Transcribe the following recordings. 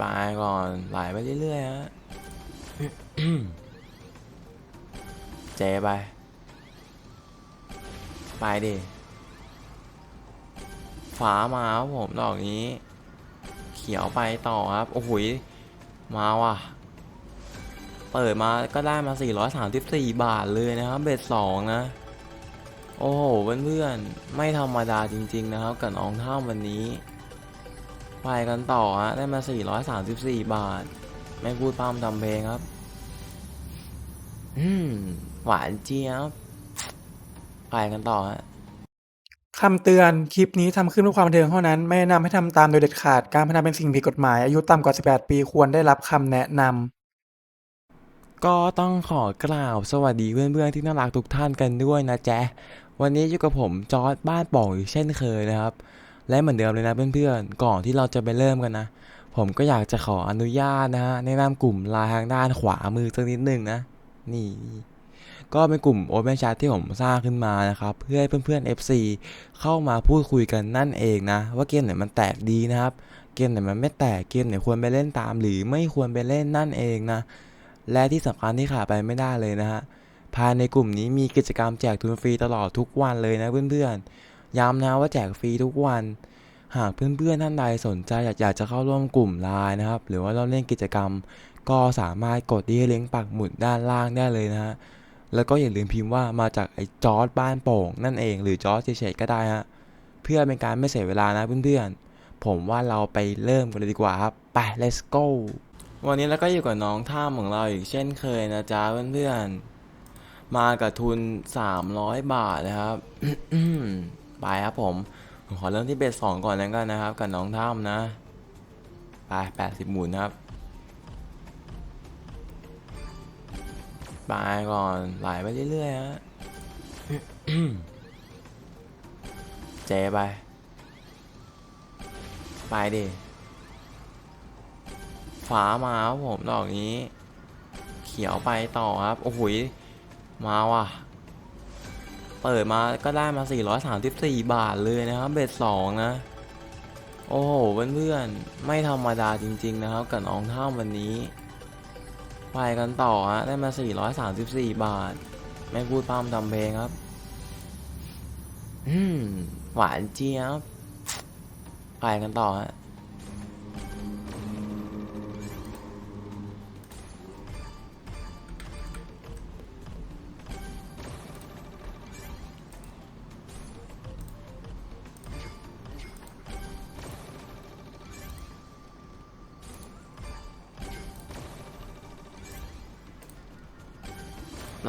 บายก่อนไหลไปเรื่อยๆฮะเจไป ไปดิฝามาครับผมดอกนี้ เขียวไปต่อครับ โอ้โหยมาว่ะ เปิดมาก็ได้มา 434 บาทเลยนะครับ เบ็ดสองนะ โอ้โหเพื่อนๆ ไม่ธรรมดาจริง ๆ นะครับ กับน้องท่ามวันนี้ ไปกันต่อฮะได้มา 434 บาท ไม่พูดพร่ำทำเพลงครับอืมหวานเจี๊ยบไปกันต่อฮะคำเตือนคลิปนี้ทำขึ้นเพื่อความบันเทิงเท่านั้น ไม่แนะนำให้ทำตามโดยเด็ดขาดการพนันเป็นสิ่งผิดกฎหมาย อายุต่ำกว่า 18 ปีควรได้รับคำแนะนำก็ต้องขอกล่าวสวัสดีเพื่อนๆที่น่ารักทุกท่านกันด้วยนะแจ๊ะวันนี้อยู่กับผมจอร์ดบ้านป่องอีกเช่นเคยนะครับ และเหมือนเดิมเลยนะเพื่อนๆ ก่อนที่เราจะไปเริ่มกันนะ ผมก็อยากจะขออนุญาตนะฮะแนะนำกลุ่มลน์ทางด้านขวามือสักนิดหนึ่งนะ นี่ ก็เป็นกลุ่มโอเ n น h ช t ที่ผมสร้างขึ้นมานะครับ เพื่อให้เพื่อนๆ FC เข้ามาพูดคุยกันนั่นเองนะ ว่าเกมไหนมันแตกดีนะครับ เกมไหนมันไม่แตกเกมไหนควรไปเล่นตาม หรือไม่ควรไปเล่นนั่นเองนะ และที่สำคัญที่ขาดไปไม่ได้เลยนะฮะภายในกลุ่มนี้มีกิจกรรมแจกทุนฟรีตลอดทุกวันเลยนะเพื่อนๆย้ำนะว่าแจกฟรีทุกวัน หากเพื่อนๆท่านใดสนใจอยากอยากจะเข้าร่วมกลุ่มไลน์นะครับ หรือว่าเราเล่นกิจกรรม ก็สามารถกดที่ลิงก์ปักหมุดด้านล่างได้เลยนะฮะแล้วก็อย่าลืมพิมพ์ว่ามาจากไอ้จอร์ดบ้านโป่งนั่นเอง หรือจอร์ดเฉยๆก็ได้ฮะเพื่อเป็นการไม่เสียเวลานะเพื่อนๆผมว่าเราไปเริ่มกันเลยดีกว่าครับไป let's go วันนี้เราก็อยู่กับน้องท่ามของเราอีกเช่นเคยนะจ๊ะเพื่อนๆมากับทุน 300 บาทนะครับไปครับผม ผมขอเริ่มที่เบสสองก่อนแล้วกันนะครับ กับน้องท่ามนะ ไป80หมุนครับ ไปก่อนไหลไปเรื่อยๆฮะเจไป ไปดิฝามาครับผมดอกนี้ เขียวไปต่อครับ โอ้โหยมาว่ะ เปิดมาก็ได้มา 434 บาทเลยนะครับเบ็ดสองนะ โอ้โหเพื่อนๆไม่ธรรมดาจริง ๆ นะครับ กับน้องท่ามวันนี้ ไปกันต่อฮะได้มา 434 บาท ไม่พูดพร่ำทำเพลงครับอืมหวานเจี๊ยบไปกันต่อฮะ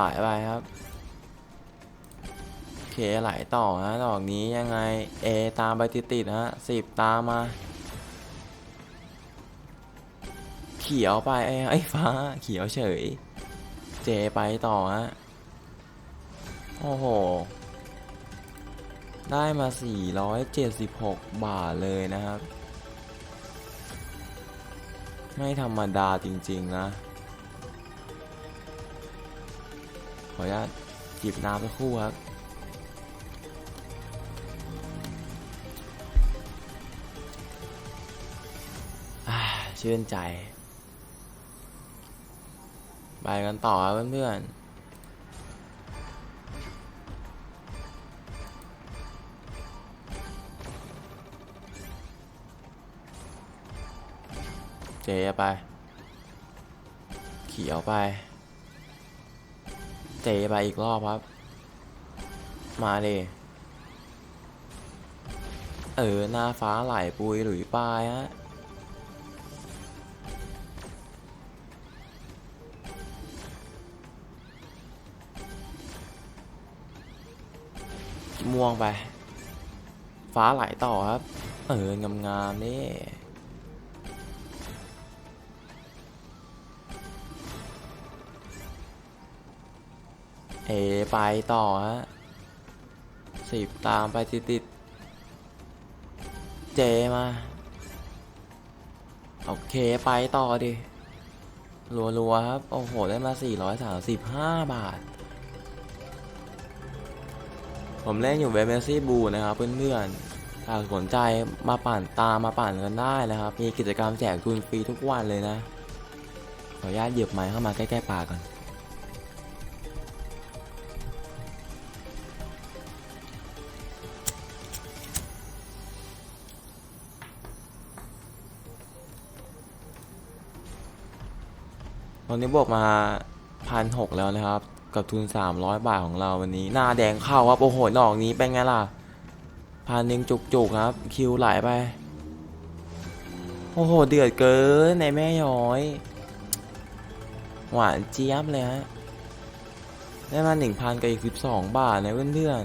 ไหลไปครับโอเคไหลต่อฮะดอกนี้ยังไง A ตามไปติดๆฮะสิบตามมา เขียวไปไอ้ไอ้ฟ้าเขียวเฉย เจไปต่อฮะโอ้โห ได้มา 476 บาทเลยนะครับ ไม่ธรรมดาจริง ๆ นะ ออนุญาตจิบน้ำสักครู่ครับชื่นใจ ไปกันต่อครับเพื่อนๆเจไป เขียวไป เจไปอีกรอบครับ มาเลย เออ หน้าฟ้าไหลปุยหลุยปลายฮะ ม่วงไป ฟ้าไหลต่อครับ เอองามๆนี่ ไปต่อฮะสิบตามไปติดติดๆเจมา โอเคไปต่อดิ รัวๆครับ โอ้โห ได้มา 435 บาท ผมเล่นอยู่เวเมซี่บูนะครับเพื่อนๆถ้าสนใจมาปั่นตามมาปั่นกันได้นะครับ มีกิจกรรมแจกทุนฟรีทุกวันเลยนะ ขออนุญาตหยียบไม้เข้ามาใกล้ๆปากก่อน ตอนนี้บวกมาพันหกแล้วนะครับ กับทุน 300 บาทของเราวันนี้ หน้าแดงเข้าครับโอ้โหดอกนี้เป็นไงล่ะพันหนึ่งจุกๆครับ คิวไหลไป โอ้โห เดือดเกินในแม่ย้อย หวานเจี๊ยบเลยฮะได้มาหนึ่งพันกับอีกสิบสองบาทนะเพื่อน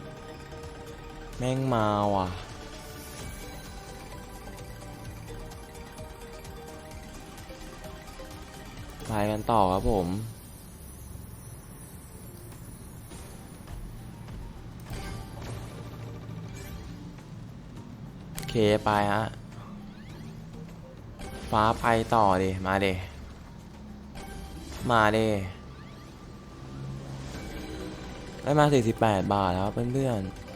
ๆ แม่งมาว่ะ ไปกันต่อครับผมโอเคไปฮะฟ้าไปต่อดิมาดิมาดิได้มา 48 บาทแล้วเพื่อนๆ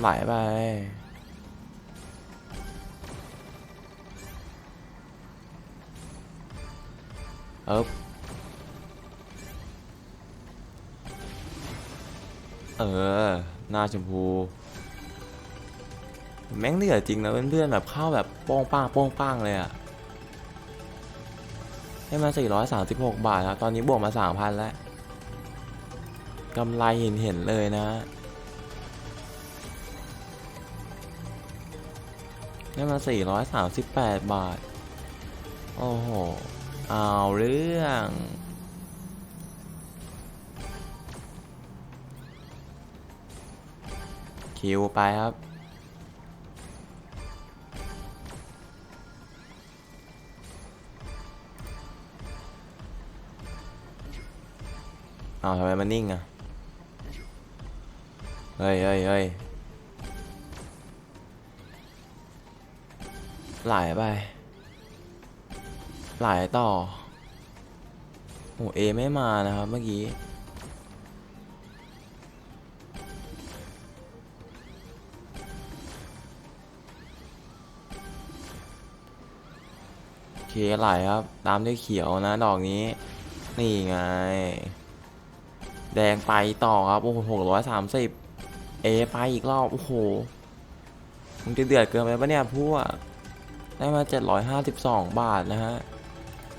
ไหลไปเอ๊บเออ หน้าชมพู แม่งเดือดจริงนะเพื่อนๆแบบเข้าแบบโป้งป้างโป้งป้างเลยอะให้มา 436 บาทครับตอนนี้บวกมา 3,000 แล้ว กำไรเห็นเห็นๆเลยนะ ได้มา 438 บาท โอ้โห เอาเรื่อง คิวไปครับ เอาทำไมมันนิ่งอะเฮ้ยเฮ้ยเฮ้ย ไหลไป ไหลต่อโอ้เอไม่มานะครับเมื่อกี้เคไหลครับ ตามด้วยเขียวนะ ดอกนี้ นี่ไง แดงไปต่อครับ โอ้โหหกร้อยสามสิบเอไปอีกรอบ โอ้โหมึงจะเดือดเกินไปปะเนี่ยพวก ได้มาเจ็ดร้อยห้าสิบสองบาทนะฮะ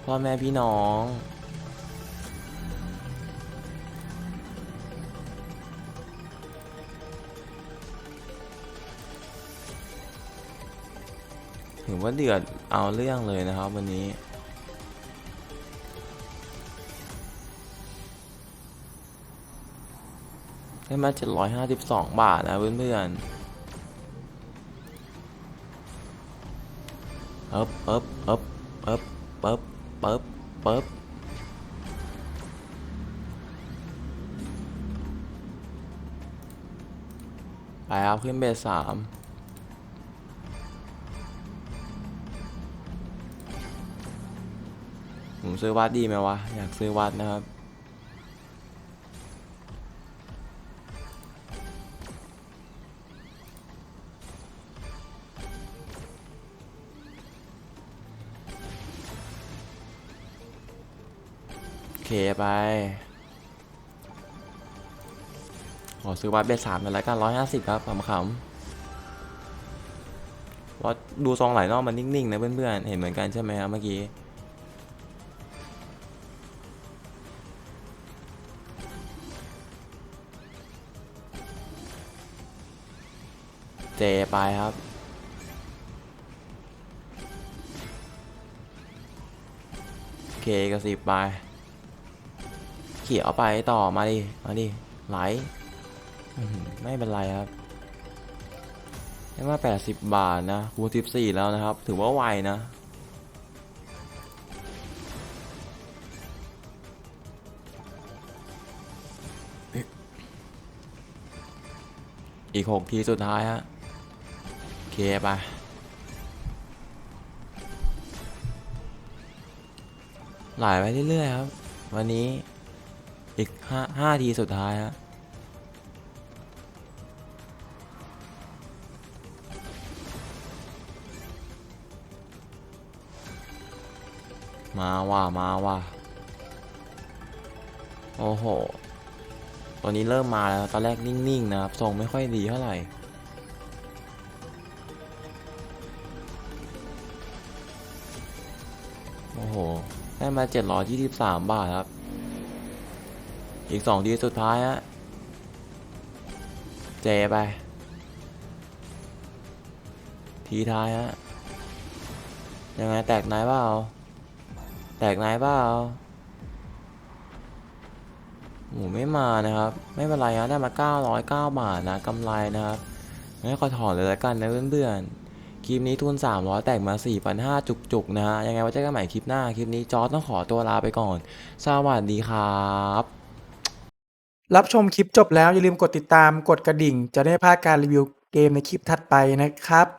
พ่อแม่พี่น้อง ถือว่าเดือดเอาเรื่องเลยนะครับวันนี้ได้มา752 บาทนะเพื่อนๆ เอิบเอิบเอิบเอิบเอิบเอิบเอิบไปครับขึ้นเบสสามผมซื้อวัดดีไหมวะ อยากซื้อวัดนะครับ เคไป ขอซื้อวัดเบสสามกันแล้วกันร้อยห้าสิบครับขำๆว่าดูซองไหลนอกมันนิ่งๆนะเพื่อนๆ เห็นเหมือนกันใช่ไหมครับเมื่อกี้เจไปครับ เคกระสิบไป ขี่ยเอาไปต่อมาดิ มาดิ ไหล ไม่เป็นไรครับได้มา80 บาทนะคูณ14 แล้วนะครับ ถือว่าไวนะอีก6ทีสุดท้ายฮะเคไปไหลไปเรื่อยๆครับ วันนี้ อีกห้าห้าทีสุดท้ายฮะมาว่ะมาว่ะโอ้โหตัวนี้เริ่มมาแล้ว ตอนแรกนิ่งๆนะครับทรงไม่ค่อยดีเท่าไหร่ โอ้โห ได้มา 723 บาทครับ อีก2ทีสุดท้ายฮะ เจไป ทีท้ายฮะ ยังไงแตกไหนเปล่า แตกไหนเปล่าโอ้ไม่มานะครับ ไม่เป็นไรฮะได้มา 909 บาทนะกำไรนะครับงั้นขอถอนเลยละกันนะเพื่อนๆ คลิปนี้ทุน 300 แตกมา 4,500 จุกๆ นะฮะ ยังไงไว้เจอกันใหม่คลิปหน้า คลิปนี้จอร์ต้องขอตัวลาไปก่อน สวัสดีครับ รับชมคลิปจบแล้วอย่าลืมกดติดตามกดกระดิ่ง จะได้ไม่พลาดการรีวิวเกมในคลิปถัดไปนะครับ